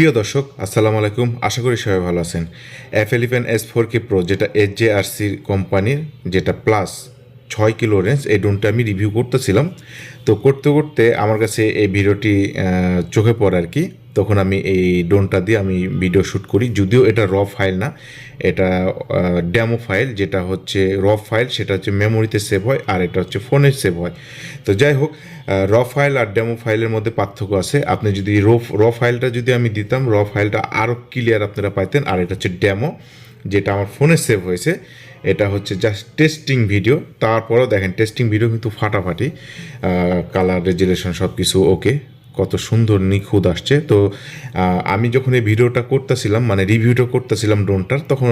প্রিয় দর্শক, আসসালামু আলাইকুম। আশা করি সবাই ভালো আছেন। F eleven S four K pro যেটা এইচ জে আর সির কোম্পানির, যেটা প্লাস ছয় কিলো রেঞ্জ এই ড্রোনটা আমি রিভিউ করতেছিলাম। তো করতে করতে আমার কাছে এই ভিডিওটি চোখে পড়ে আর কি। তখন আমি এই ড্রোনটা দিয়ে আমি ভিডিও শ্যুট করি। যদিও এটা র ফাইল না, এটা ড্যামো ফাইল যেটা হচ্ছে র ফাইল সেটা হচ্ছে মেমোরিতে সেভ হয় আর এটা হচ্ছে ফোনে সেভ হয়। তো যাই হোক র ফাইল আর ড্যামো ফাইলের মধ্যে পার্থক্য আছে। আপনি যদি র ফাইলটা যদি আমি দিতাম র ফাইলটা আরও ক্লিয়ার আপনারা পাইতেন। আর এটা হচ্ছে ড্যামো যেটা আমার ফোনে সেভ হয়েছে। এটা হচ্ছে জাস্ট টেস্টিং ভিডিও তারপরেও দেখেন টেস্টিং ভিডিও কিন্তু ফাটাফাটি। কালার রেজুলেশন সব কিছু ওকে কত সুন্দর নিখুঁত আসছে। তো আমি যখন এই ভিডিওটা করতেছিলাম মানে রিভিউটা করতেছিলাম ড্রোনটার, তখন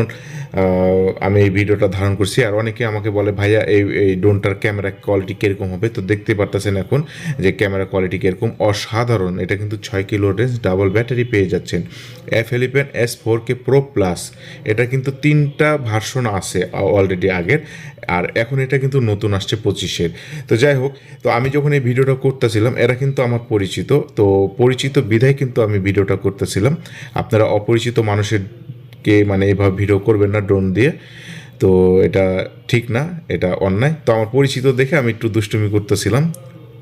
আমি এই ভিডিওটা ধারণ করছি। আর অনেকে আমাকে বলে, ভাইয়া, এই এই ড্রোনটার ক্যামেরা কোয়ালিটি কীরকম হবে? তো দেখতে পারতেছেন এখন যে ক্যামেরা কোয়ালিটি কীরকম অসাধারণ। এটা কিন্তু ছয় কিলো রেঞ্জ ডাবল ব্যাটারি পেয়ে যাচ্ছেন। F eleven S four K pro plus এটা কিন্তু তিনটা ভার্সন আছে অলরেডি আগের। আর এখন এটা কিন্তু নতুন আসছে পঁচিশের। তো যাই হোক, তো আমি যখন এই ভিডিওটা করতেছিলাম, এরা কিন্তু আমার পরিচিত। তো পরিচিত বিধায় কিন্তু আমি ভিডিওটা করতেছিলাম। আপনারা অপরিচিত মানুষেরকে মানে এভাবে ভিডিও করবেন না, ড্রোন দিয়ে। তো এটা ঠিক না, এটা অন্যায়। তো আমার পরিচিত দেখে আমি একটু দুষ্টুমি করতেছিলাম।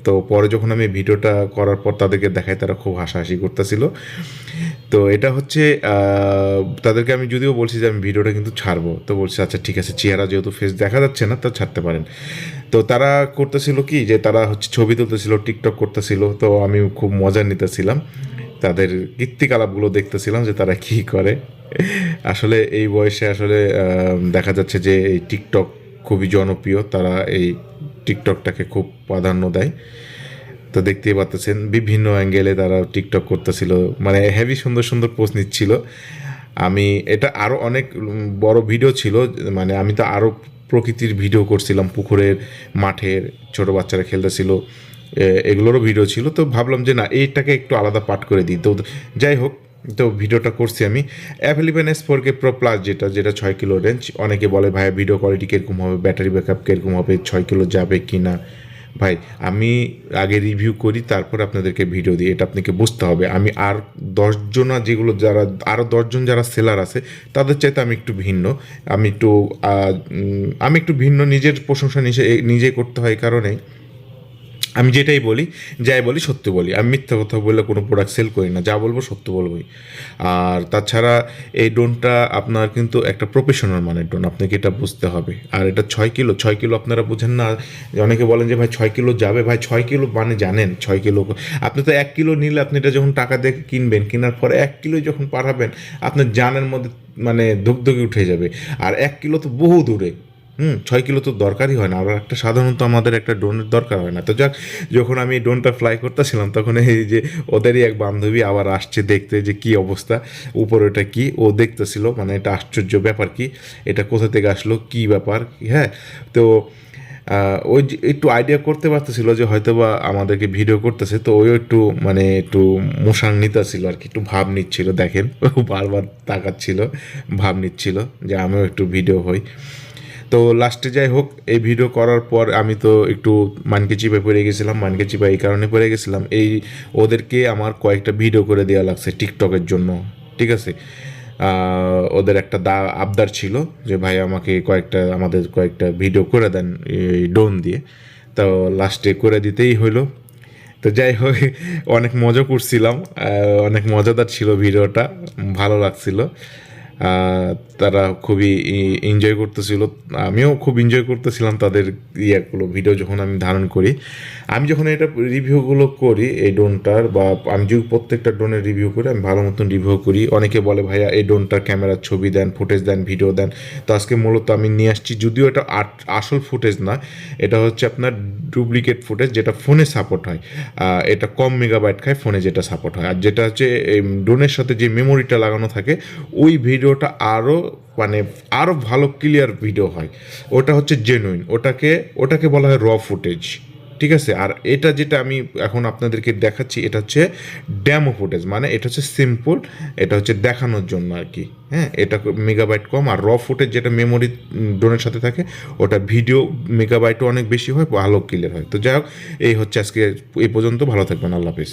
তো পরে যখন আমি ভিডিওটা করার পর তাদেরকে দেখাই, তারা খুব হাসাহাসি করতেছিল। তো এটা হচ্ছে তাদেরকে আমি যদিও বলছি যে আমি ভিডিওটা কিন্তু ছাড়বো, তো বলছে আচ্ছা ঠিক আছে, চেহারা যেহেতু ফেস দেখা যাচ্ছে না, তা ছাড়তে পারেন। তো তারা করতেছিল কি যে, তারা হচ্ছে ছবি তুলতেছিল টিকটক করতেছিল, তো আমি খুব মজা নিতেছিলাম। তাদের কীর্তিকলাপগুলো দেখতেছিলাম যে তারা কি করে। আসলে এই বয়সে আসলে দেখা যাচ্ছে যে এই টিকটক খুবই জনপ্রিয়, তারা এই টিকটকটাকে খুব প্রাধান্য দেয়। তো দেখতেই পাচ্ছেন বিভিন্ন অ্যাঙ্গেলে তারা টিকটক করতেছিল। মানে হেভি সুন্দর সুন্দর পোস্ট নিচ্ছিল। আমি, এটা আরও অনেক বড় ভিডিও ছিল। মানে আমি তো আরও প্রকৃতির ভিডিও করছিলাম, পুকুরের, মাঠের, ছোট বাচ্চারা খেলতেছিল এগুলোরও ভিডিও ছিল। তো ভাবলাম যে না, এইটাকে একটু আলাদা পাঠ করে দিই। তো যাই হোক তো ভিডিওটা করছি আমি। Available S four K pro plus যেটা যেটা ছয় কিলো রেঞ্জ অনেকে বলে ভাই ভিডিও কোয়ালিটি কীরকম হবে? ব্যাটারি ব্যাকআপ কীরকম হবে? ছয় কিলো যাবে কি না? ভাই, আমি আগে রিভিউ করি, তারপর আপনাদেরকে ভিডিও দিই। এটা আপনাকে বুঝতে হবে। আমি আর দশজনা যেগুলো যারা আরও দশজন যারা সেলার আছে, তাদের চাইতে আমি একটু ভিন্ন। আমি একটু আমি একটু ভিন্ন, নিজের প্রশংসা নিজে নিজেই করতে হয় কারণেই। আমি যেটাই বলি, যাই বলি, সত্য বলি। আমি মিথ্যা কথা বললে কোনো প্রোডাক্ট সেল করি না, যা বলব সত্য বলবোই। আর তাছাড়া এই ড্রোনটা আপনার কিন্তু একটা প্রফেশনাল মানের ড্রোন আপনাকে এটা বুঝতে হবে। আর এটা ছয় কিলো ছয় কিলো আপনারা বুঝেন না, অনেকে বলেন যে, ভাই, ছয় কিলো যাবে? ভাই, ছয় কিলো মানে জানেন, ছয় কিলো আপনি তো এক কিলো নিলে আপনি এটা যখন টাকা দিয়ে কিনবেন, কেনার পরে এক কিলো যখন পাঠাবেন, আপনার জানের মধ্যে মানে ধুকধুকি উঠে যাবে। আর এক কিলো তো বহু দূরে। হুম, ছয় কিলো তো দরকারই হয় না। আর একটা সাধারণত আমাদের একটা ড্রোনের দরকার হয় না। তো যাক, যখন আমি ড্রোনটা ফ্লাই করতেছিলাম, তখন এই যে ওদেরই এক বান্ধবী আবার আসছে দেখতে যে কি অবস্থা, উপরে ওটা কি, ও দেখতেছিল মানে এটা আশ্চর্য ব্যাপার কি, এটা কোথা থেকে আসলো, কি ব্যাপার হ্যাঁ? তো ওই একটু আইডিয়া করতে পারতেছিল যে হয়তো বা আমাদেরকে ভিডিও করতেছে, তো ওই একটু মানে একটু মোশান নিতেছিল আর কি, একটু ভাব নিচ্ছিল, দেখেন বারবার তাকাচ্ছিল, ভাব নিচ্ছিল যে আমিও একটু ভিডিও হই। তো লাস্টে যাই হোক, এই ভিডিও করার পর আমি তো একটু মানকে চিপায় পড়ে গেছিলাম, মানকে চিপায় এই কারণে পড়ে গেছিলাম। এই ওদেরকে আমার কয়েকটা ভিডিও করে দেওয়া লাগছে টিকটকের জন্য, ঠিক আছে? ওদের একটা দা, আবদার ছিল যে, ভাই, আমাকে কয়েকটা, আমাদের কয়েকটা ভিডিও করে দেন এই ডোন দিয়ে। তো লাস্টে করে দিতেই হইল। তো যাই হোক, অনেক মজা করছিলাম অনেক মজাদার ছিল ভিডিওটা ভালো লাগছিল। তারা খুবই এনজয় করতেছিল। আমিও খুব এনজয় করতেছিলাম তাদের ইয়েগুলো ভিডিও যখন আমি ধারণ করি। আমি যখন এটা রিভিউগুলো করি, এই ড্রোনটার বা আমি যদি প্রত্যেকটা ড্রোনের রিভিউ করি, আমি ভালো মতন রিভিউ করি। অনেকে বলে, ভাইয়া, এই ড্রোনটার ক্যামেরার ছবি দেন ফুটেজ দেন ভিডিও দেন। তো আজকে মূলত আমি নিয়ে আসছি, যদিও এটা আসল ফুটেজ না, এটা হচ্ছে আপনার ডুপ্লিকেট ফুটেজ যেটা ফোনে সাপোর্ট হয়। এটা কম মেগাবাইট খায় ফোনে যেটা সাপোর্ট হয়। আর যেটা হচ্ছে ড্রোনের সাথে যে মেমোরিটা লাগানো থাকে, ওই ভিডিওটা আরও মানে আরও ভালো ক্লিয়ার ভিডিও হয়। ওটা হচ্ছে জেনুইন ওটাকে ওটাকে বলা হয় র ফুটেজ ঠিক আছে? আর এটা যেটা আমি এখন আপনাদেরকে দেখাচ্ছি, এটা হচ্ছে ড্যামো ফুটেজ মানে এটা হচ্ছে সিম্পল এটা হচ্ছে দেখানোর জন্য আর কি হ্যাঁ? এটা মেগাবাইট কম, আর র ফুটেজ যেটা মেমোরি ড্রোনের সাথে থাকে, ওটা ভিডিও মেগাবাইটও অনেক বেশি হয়, ভালো ক্লিয়ার হয়। তো যাই হোক, এই হচ্ছে আজকে, এই পর্যন্ত, ভালো থাকবেন, আল্লাহ হাফিজ।